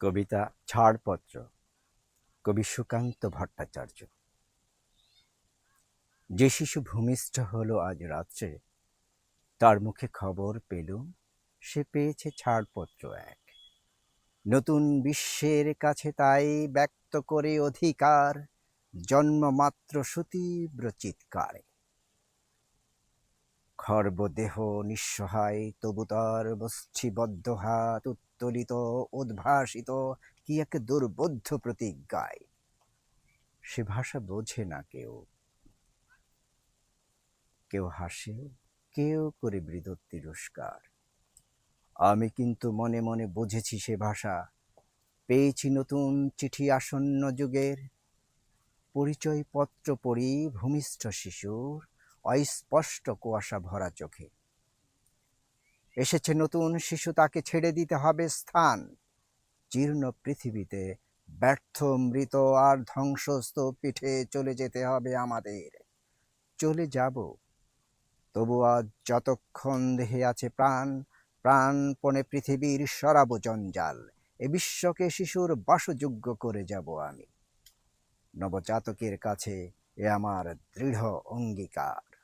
কবিতা ছাড়পত্র, কবি সুকান্ত ভট্টাচার্য। যে শিশু ভূমিষ্ঠ হলো আজ রাত্রে, তার মুখে খবর পেলুম, সে পেয়েছে ছাড়পত্র এক। নতুন বিশ্বের কাছে তাই ব্যক্ত করে অধিকার, জন্মমাত্র সুতীব্র চিৎকারে। খর্বদেহ নিঃসহায়, তবু তার বচ্ছিবদ্ধ হাত উত্তোলিত উদ্ভাসিত, কি এক দুর্বোধ্য প্রতিজ্ঞায়। সে ভাষা বোঝে না কেউ। কেউ হাসে, কেউ করে মৃদু তিরস্কার আমি কিন্তু মনে মনে বুঝেছি সে ভাষা। পেয়েছি নতুন চিঠি আসন্ন যুগের। পরিচয়পত্র পড়ি ভূমিষ্ঠ শিশুর। অস্পষ্ট কুয়াশা ভরা চোখে। এসেছে নতুন শিশু, তাকে ছেড়ে দিতে হবে স্থান। জীর্ণ পৃথিবীতে ব্যর্থ, মৃত আর ধ্বংসস্ত পিঠে চলে যেতে হবে আমাদের। চলে যাব, তবু আজ যতক্ষণ দেহে আছে প্রাণ, প্রাণপণে পৃথিবীর সরাব জঞ্জাল। এ বিশ্বকে শিশুর বাসযোগ্য করে যাব আমি। নবজাতকের কাছে এ আমার দৃঢ় অঙ্গীকার।